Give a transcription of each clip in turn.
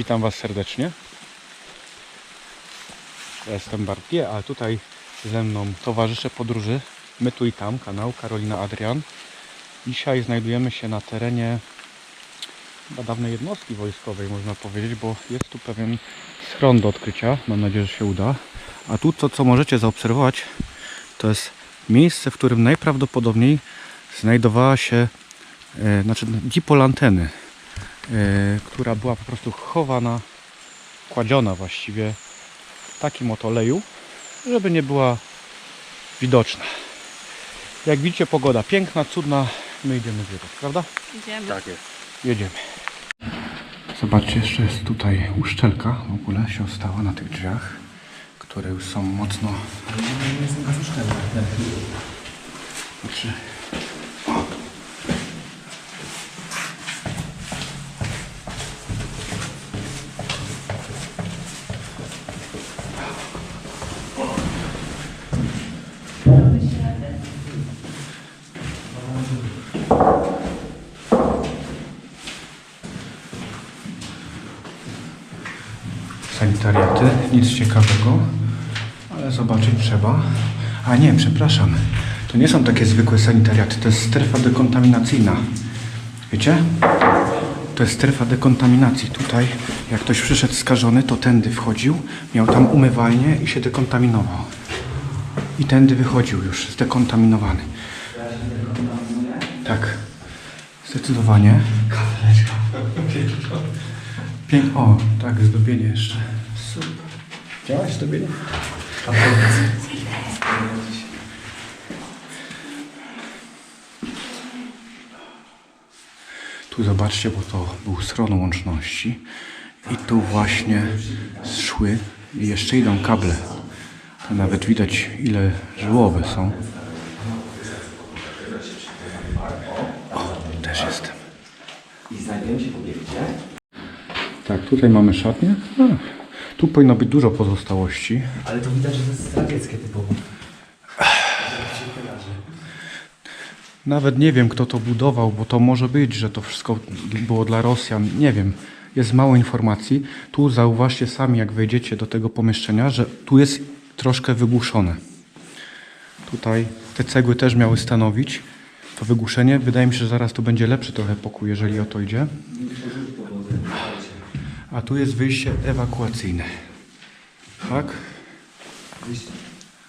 Witam Was serdecznie. Ja jestem Bartkie, a tutaj ze mną towarzysze podróży My tu i tam, kanał Karolina Adrian. Dzisiaj znajdujemy się na terenie dawnej jednostki wojskowej, można powiedzieć, bo jest tu pewien schron do odkrycia. Mam nadzieję, że się uda. A tu to, co możecie zaobserwować, to jest miejsce, w którym najprawdopodobniej znajdowała się, e, znaczy dipol anteny, która była po prostu chowana, kładziona właściwie w takim oto oleju, żeby nie była widoczna. Jak widzicie, pogoda piękna, cudna. My idziemy zwiedzać, prawda? Idziemy. Tak jest. Jedziemy. Zobaczcie, jeszcze jest tutaj uszczelka w ogóle się ostała na tych drzwiach, które już są mocno... Znaczy... O. sanitariaty, nic ciekawego, ale zobaczyć trzeba. A nie, przepraszam, to nie są takie zwykłe sanitariaty, to jest strefa dekontaminacyjna. Wiecie? To jest strefa dekontaminacji. Tutaj, jak ktoś przyszedł skażony, to tędy wchodził, miał tam umywalnię i się dekontaminował. I tędy wychodził już, zdekontaminowany. Tak, zdecydowanie. Pięk... O, tak, zdobienie jeszcze. Super. Działaś zdobienie? Tu zobaczcie, bo to był schron łączności. I tu właśnie szły i jeszcze idą kable. To nawet widać ile żyłowe są. O, też jestem. I znajdziemy się w obiekcie. Tak, tutaj mamy szatnię. A, tu powinno być dużo pozostałości. Ale to widać, że to jest radzieckie typowo. Nawet nie wiem, kto to budował, bo to może być, że to wszystko było dla Rosjan. Nie wiem. Jest mało informacji. Tu zauważcie sami, jak wejdziecie do tego pomieszczenia, że tu jest troszkę wygłuszone. Tutaj te cegły też miały stanowić to wygłuszenie. Wydaje mi się, że zaraz tu będzie lepszy trochę pokój, jeżeli o to idzie. A tu jest wyjście ewakuacyjne. Tak?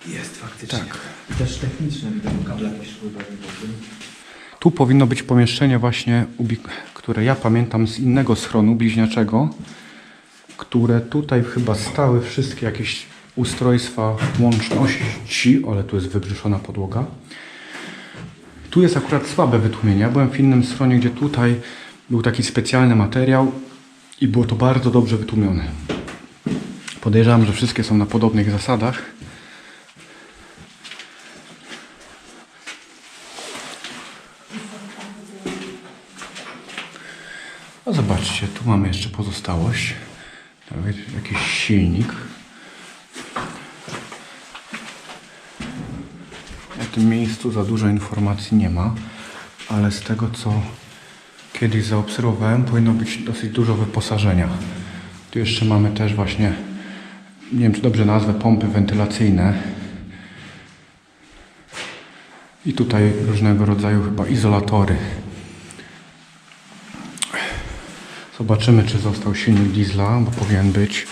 Jest faktycznie. Tak. I też techniczne, widać kable jakieś szły. Tu powinno być pomieszczenie właśnie, które ja pamiętam z innego schronu bliźniaczego, które tutaj chyba stały wszystkie jakieś ustrojstwa łączności, ale tu jest wybrzuszona podłoga. Tu jest akurat słabe wytłumienie. Ja byłem w innym schronie, gdzie tutaj był taki specjalny materiał i było to bardzo dobrze wytłumione. Podejrzewam, że wszystkie są na podobnych zasadach. A zobaczcie, tu mamy jeszcze pozostałość. Nawet jakiś silnik. O tym miejscu za dużo informacji nie ma, ale z tego co kiedyś zaobserwowałem, powinno być dosyć dużo wyposażenia. Tu jeszcze mamy też właśnie, nie wiem czy dobrze nazwę, pompy wentylacyjne. I tutaj różnego rodzaju chyba izolatory. Zobaczymy, czy został silnik diesla, bo powinien być,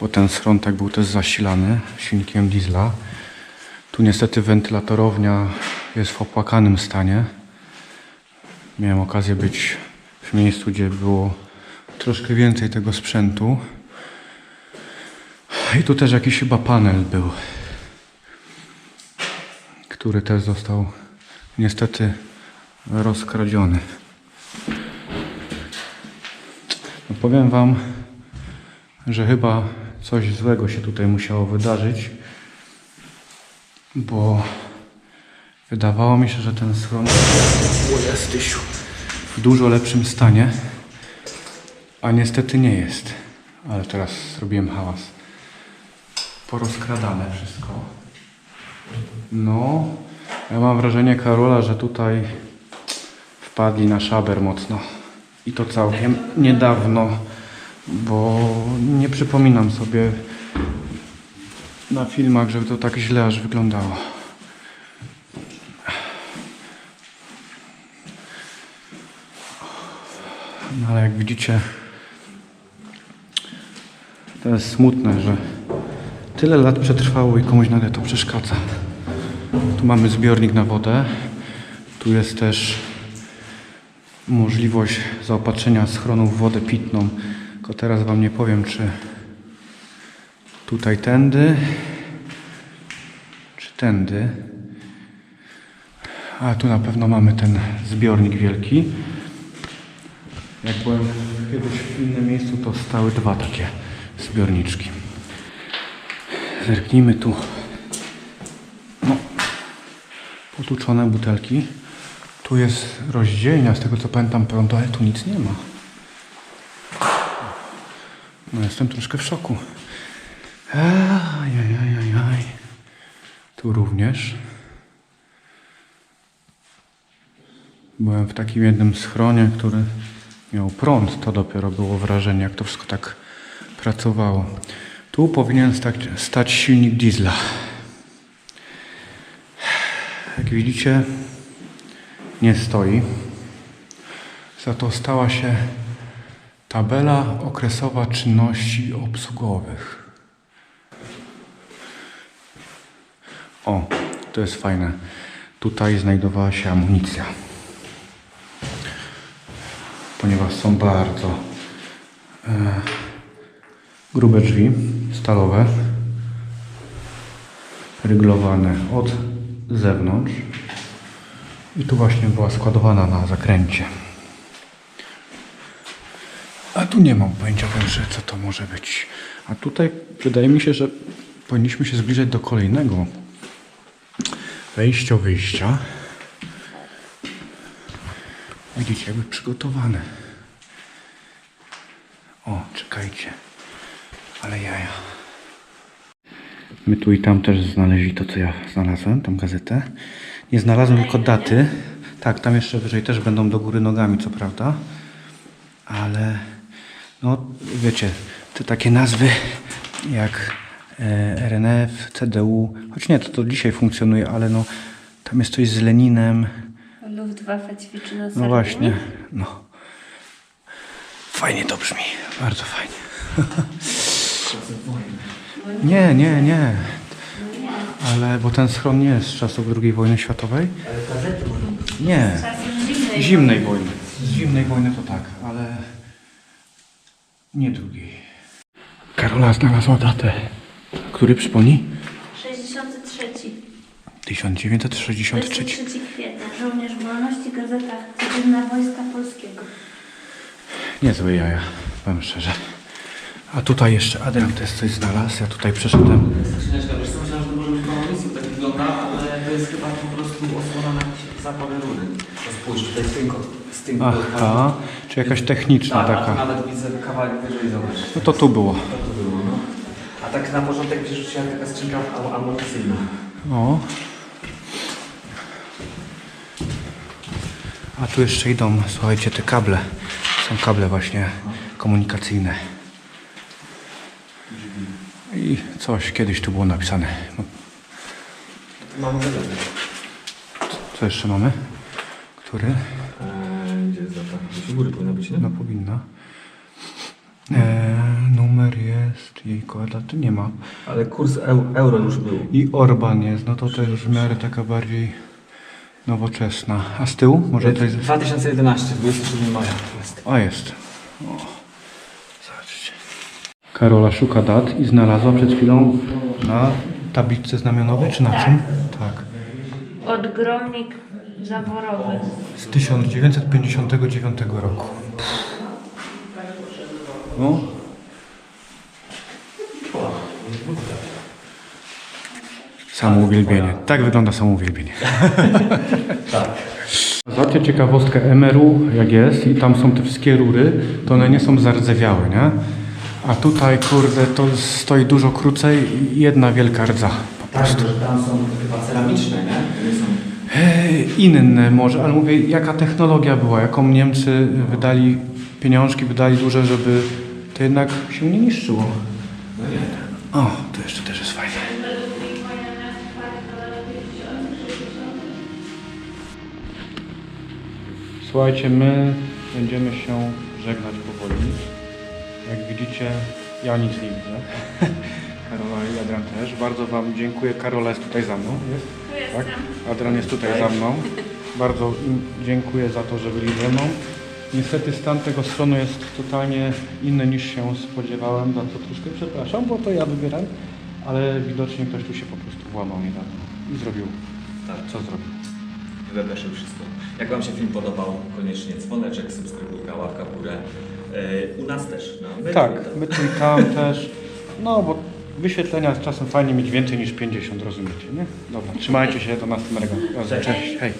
bo ten schrontek był też zasilany silnikiem diesla. Tu niestety wentylatorownia jest w opłakanym stanie. Miałem okazję być w miejscu, gdzie było troszkę więcej tego sprzętu. I tu też jakiś chyba panel był, który też został niestety rozkradziony. No powiem Wam, że chyba coś złego się tutaj musiało wydarzyć, bo wydawało mi się, że ten schron o dużo lepszym stanie, a niestety nie jest. Ale teraz zrobiłem hałas. Porozkradane wszystko. No, ja mam wrażenie, Karola, że tutaj wpadli na szaber mocno. I to całkiem niedawno. bo nie przypominam sobie na filmach, żeby to tak źle aż wyglądało. Jak widzicie, to jest smutne, że tyle lat przetrwało i komuś nagle to przeszkadza. Tu mamy zbiornik na wodę. Tu jest też możliwość zaopatrzenia schronu w wodę pitną. Tylko teraz Wam nie powiem, czy tutaj tędy, czy tędy. A tu na pewno mamy ten zbiornik wielki. Jak byłem kiedyś w innym miejscu, to stały dwa takie zbiorniczki. Zerknijmy tu. No, potłuczone butelki. Tu jest rozdzielnia, z tego co pamiętam prądu, ale tu nic nie ma. No jestem troszkę w szoku. Ajajajajaj. Tu również. Byłem w takim jednym schronie, który miał prąd. To dopiero było wrażenie, jak to wszystko tak pracowało. Tu powinien stać, stać silnik diesla. Jak widzicie, nie stoi. Za to stała się tabela okresowa czynności obsługowych. O, to jest fajne. Tutaj znajdowała się amunicja. Ponieważ są bardzo e, grube drzwi stalowe, ryglowane od zewnątrz. I tu właśnie była składowana na zakręcie. A tu nie mam pojęcia wręcz, co to może być. A tutaj wydaje mi się, że powinniśmy się zbliżać do kolejnego wejścia, wyjścia. Widzicie, jakby przygotowane. O, czekajcie. Ale jaja. My tu i tam też znaleźli to, co ja znalazłem, tą gazetę. Nie znalazłem tylko daty. Tak, tam jeszcze wyżej też będą do góry nogami, co prawda. Ale, no, wiecie, te takie nazwy jak e, RNF, CDU, choć nie, to, to dzisiaj funkcjonuje, ale no, tam jest coś z Leninem. Luftwaffe ćwiczy na No właśnie, no. Fajnie to brzmi, bardzo fajnie. Nie, nie, nie. Ale, bo ten schron nie jest z czasów II wojny światowej? Nie. Czasem zimnej. Zimnej wojny. Z zimnej wojny to tak, ale nie drugiej. Karola znalazła datę. Który przypomni? 63. 1963. 23 kwietnia. Żołnierz wolności. Gazeta Codzienna Wojska Polskiego. Niezłe jaja, powiem szczerze. A tutaj jeszcze Adrian też coś znalazł. Ja tutaj przeszedłem. Skrzyneczka, wiesz co, myślałem, że to może być komunizm, tak wygląda, ale to jest chyba po prostu osłona na jakieś zapałe rury. To spójrz, tutaj z tym, ko- z tym Aha, czy jakaś techniczna tak, taka. nawet widzę kawałek wyżej, zobacz. No to tu było. To tu było, no. A tak na porządek mi się rzuciła taka skrzynka am- amunicyjna. O. A tu jeszcze idą, słuchajcie, te kable. Są kable właśnie komunikacyjne. I coś kiedyś tu było napisane. Mamy. Co jeszcze mamy? Który? Eee, gdzie jest data? Gdzieś u góry powinna być, nie? No powinna. E, numer jest, jejku, a daty nie ma. Ale kurs eu- euro już był. I Orban jest, no to też w miarę taka bardziej nowoczesna. A z tyłu? Może to jest... 2011, 27 maja jest. O, jest. O. Zobaczcie. Karola szuka dat i znalazła przed chwilą na tablicy znamionowej, czy na Tak. czym? Tak. Odgromnik zaborowy. Z 1959 roku. No. Samouwielbienie. Tak wygląda samouwielbienie. Tak. Zobaczcie ciekawostkę MRU, jak jest, i tam są te wszystkie rury, to one nie są zardzewiałe, nie? A tutaj, kurde, to stoi dużo krócej i jedna wielka rdza. Po Tak, prostu. że tam są chyba ceramiczne, nie? To nie są... Ej, Inne może, ale mówię, jaka technologia była, jaką Niemcy wydali pieniążki, wydali duże, żeby to jednak się nie niszczyło. No nie. O, tu jeszcze też jest fajnie. Słuchajcie, my będziemy się żegnać powoli. Jak widzicie, ja nic nie widzę. Karola i Adrian też. Bardzo Wam dziękuję. Karola jest tutaj za mną. Jest? Tak? Adrian jest tutaj za mną. Bardzo im dziękuję za to, że byli ze mną. Niestety stan tego stronu jest totalnie inny niż się spodziewałem, za co troszkę przepraszam, bo to ja wybieram, ale widocznie ktoś tu się po prostu włamał niedawno i zrobił Tak, co zrobił. wybreszył wszystko. Jak Wam się film podobał, koniecznie dzwoneczek, subskrybujka, łapka w górę. Yy, u nas też. Na Media. Tak, my tu i tam też, no bo wyświetlenia czasem fajnie mieć więcej niż 50, rozumiecie, nie? Dobra, trzymajcie się, do następnego. Cześć. Cześć, hej.